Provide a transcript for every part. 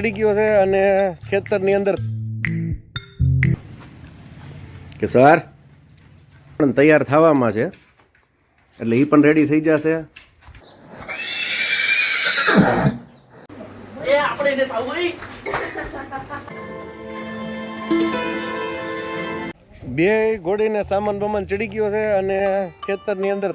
ચડી ગયો છે અને ખેતરની અંદર. કે સર? પણ તૈયાર થવામાં છે. એટલે એ પણ રેડી થઈ જશે? બે ઘોડીને સામાન બમાન ચડી ગયો છે અને ખેતરની અંદર.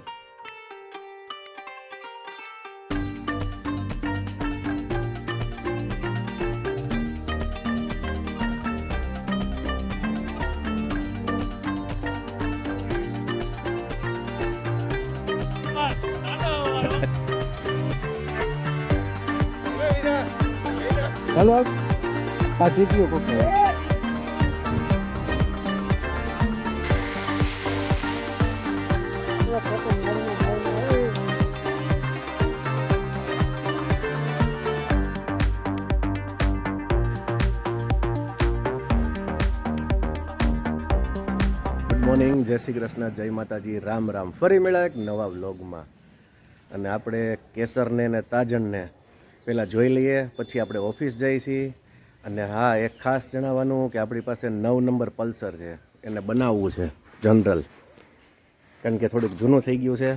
હાલો આ જીત્યો કોક મોર્નિંગ જય શ્રી કૃષ્ણ, જય માતાજી, રામ રામ. ફરી મળ્યા એક નવા વ્લોગમાં અને આપણે કેસરને ને તાજણને પહેલાં જોઈ લઈએ, પછી આપણે ઓફિસ જઈએ છીએ. અને હા, એક ખાસ જણાવવાનું કે આપણી પાસે નવ નંબર પલ્સર છે. એને બનાવવું છે, જનરલ. કારણ કે થોડુંક જૂનું થઈ ગયું છે.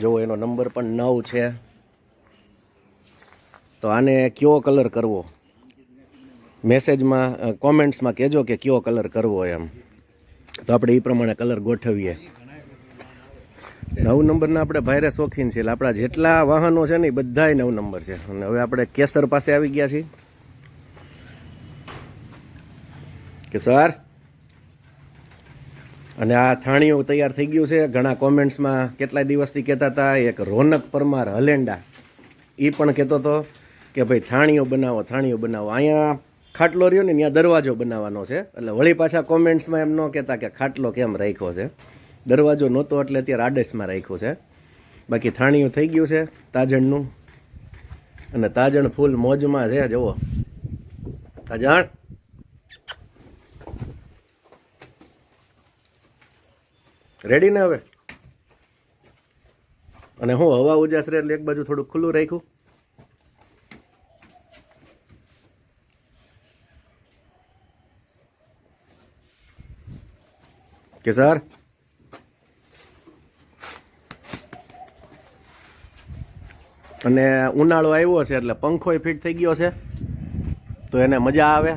જો એનો નંબર પણ નવ છે. તો આને કયો કલર કરવો? મેસેજમાં કોમેન્ટ્સમાં કહેજો કે કયો કલર કરવો એમ. તો આપણે એ પ્રમાણે કલર ગોઠવીએ. નવ નંબરના આપણે ભાઈરે શોખીન છે, એટલે આપણા જેટલા વાહનો છે ને એ બધાય નવ નંબર છે. અને હવે આપણે કેસર પાસે આવી ગયા છીએ. કે સર અને આ થાણીઓ તૈયાર થઈ ગયું છે. ઘણા કોમેન્ટ્સમાં કેટલાય દિવસથી કહેતા હતા, એક રોનક પરમાર હલેન્ડા. એ પણ કહેતો હતો કે ભાઈ થાણીઓ બનાવો થાણીઓ બનાવો. અહીંયા ખાટલો રહ્યો ને, ત્યાં દરવાજો બનાવવાનો છે. એટલે વળી પાછા કોમેન્ટ્સમાં એમ ન કહેતા કે ખાટલો કેમ રાખ્યો છે. દરવાજો નહોતો એટલે અત્યારે આડેસમાં રાખ્યો છે. બાકી થાણીયું થઈ ગયું છે તાજણનું. અને તાજણ ફૂલ મોજમાં છે, જુઓ. તાજણ. રેડી ને હવે? અને હું હવા ઉજાસ રે એટલે એક બાજુ થોડું ખુલ્લું રાખ્યું. કે સર? અને ઉનાળો આવ્યો છે એટલે પંખોય ફિટ થઈ ગયો છે. તો એને મજા આવે.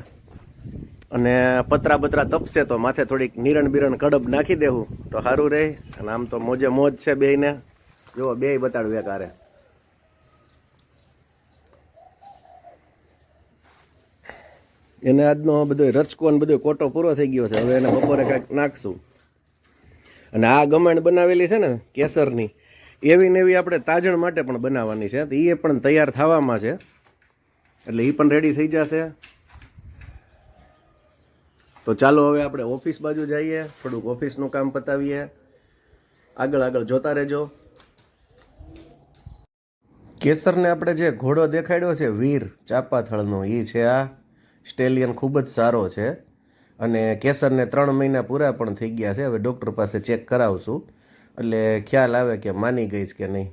અને પતરા બતરા તપશે તો માથે થોડીક નિરણ બિરણ કડબ નાખી દેવું. તો સારું રહે અને આમ તો મોજે મોજ છે બેયને. જુઓ બેય બતાડું એક હારે. એને આજનો બધો રચકો ને બધો કોટો પૂરો થઈ ગયો છે. હવે એને બપોરે કાંઈક નાખશું. અને આ ગમણ બનાવેલી છે ને, કેસરની. એવી ને એવી આપણે તાજણ માટે પણ બનાવવાની છે. તો એ પણ તૈયાર થવામાં છે. એટલે એ પણ રેડી થઈ જશે. તો ચાલો હવે આપણે ઓફિસ બાજુ જઈએ, થોડુંક ઓફિસનું કામ પતાવીએ. આગળ આગળ જોતા રહેજો. કેસરને આપણે જે ઘોડો દેખાડ્યો છે, વીર ચાપાથળનો એ છે આ. સ્ટેલિયન ખૂબ જ સારો છે. અને કેસરને ત્રણ મહિના પૂરા પણ થઈ ગયા છે. હવે ડૉક્ટર પાસે ચેક કરાવશું. એટલે ખ્યાલ આવે કે માની ગઈશ કે નહીં.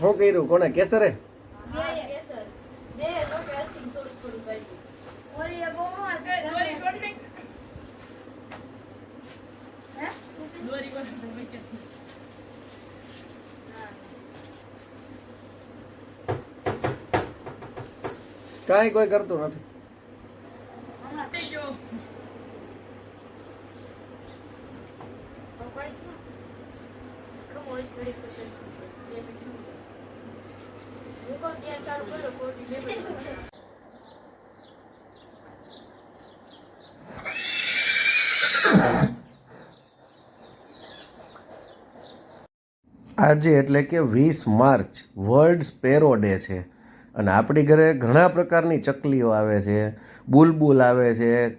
શું કર્યું? કોને કેસરે? કાંઈ કોઈ કરતું નથી. આજે એટલે કે વીસ માર્ચ વર્લ્ડ સ્પેરો ડે છે. અને આપણી ઘરે ઘણા પ્રકારની ચકલીઓ આવે છે, બુલબુલ આવે છે,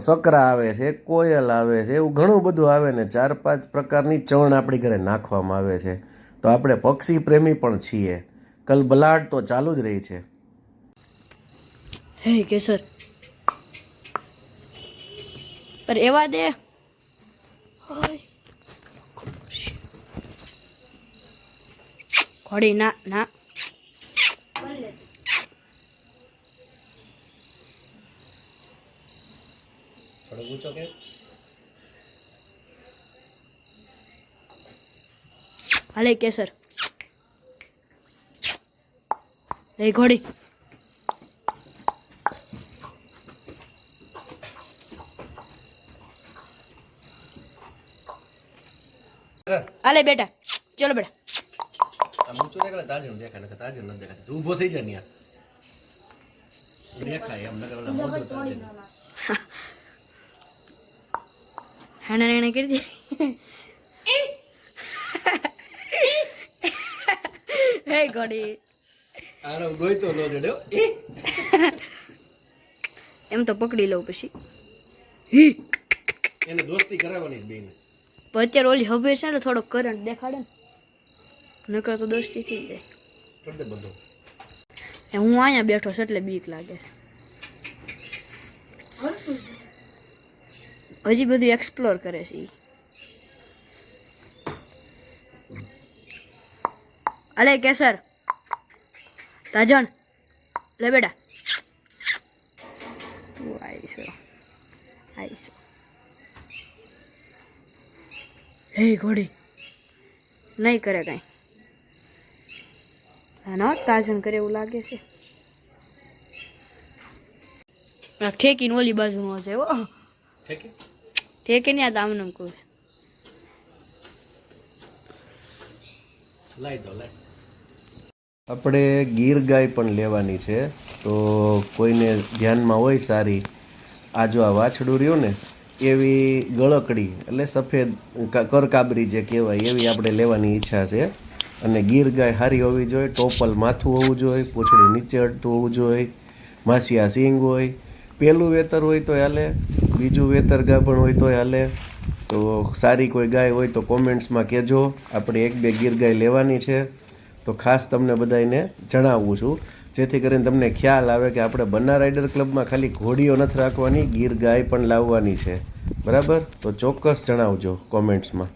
સકરા આવે છે, કોયલ આવે છે, એવું ઘણું બધું આવે ને ચાર પાંચ પ્રકારની ચણ આપણી ઘરે નાખવામાં આવે છે. તો આપણે પક્ષી પ્રેમી પણ છીએ. કલબલાટ તો ચાલુ જ રહી છે. હે કેસર. પર એવા દે. ઘોડી ના ના. હાલે કેસર. લઈ ઘોડી. અલે બેટા ચલો બેટા. દેખાડે દેખાય નકર તાજણ ન દેખાય. ઊભો થઈ જાય ને દેખાય એમ નકર ઓલા મોઢું તાજણ હેણે હેણે કરી દે. હે ઘોડી. આરો ગોઈતો નો જડ્યો એમ તો પકડી લઉં પછી. હી એને દોસ્તી કરાવવાની બેન. પણ અત્યારે ઓલી હવે છે ને થોડો કરંટ દેખાડે ને નકર તો દોસ્તી થઈ જાય. કરી દે બધું. એ હું અહીંયા બેઠો છું એટલે બીક લાગે છે. હજી બધું એક્સપ્લોર કરે છે એ અલે કેસર તાજણ. લે બેટા. તું આવીશ આવીશ. હે ઘોડી. નહીં કરે કાંઈ. હા ના તાજણ કરે એવું લાગે છે. ઠેકીને ઓલી બાજુમાં હશે હો. ઠેકે? ઠેકે નહીં આ આમ કહું. લાઈ દો લાઈ. આપણે ગીર ગાય પણ લેવાની છે, તો કોઈને ધ્યાનમાં હોય સારી આ જો આ વાછડું રહ્યું ને, એવી ગળકડી, એટલે સફેદ કરકાબરી જે કહેવાય, એવી આપણે લેવાની ઈચ્છા છે. અને ગીર ગાય સારી હોવી જોઈએ, ટોપલ માથું હોવું જોઈએ, પૂછડું નીચે અડતું હોવું જોઈએ, માસિયા સિંગ હોય પહેલું વેતર હોય તો હાલે, બીજું વેતર ગાભણ હોય તોય હાલે. તો સારી કોઈ ગાય હોય તો કોમેન્ટ્સમાં કહેજો, આપણે એક બે ગીર ગાય લેવાની છે. તો ખાસ તમને બધાને જણાવું છું, જેથી કરીને તમને ખ્યાલ આવે કે આપણે બન્ના રાઇડર ક્લબમાં ખાલી ઘોડીઓ નથી રાખવાની, ગીર ગાય પણ લાવવાની છે. બરાબર? તો ચોક્કસ જણાવજો કોમેન્ટ્સમાં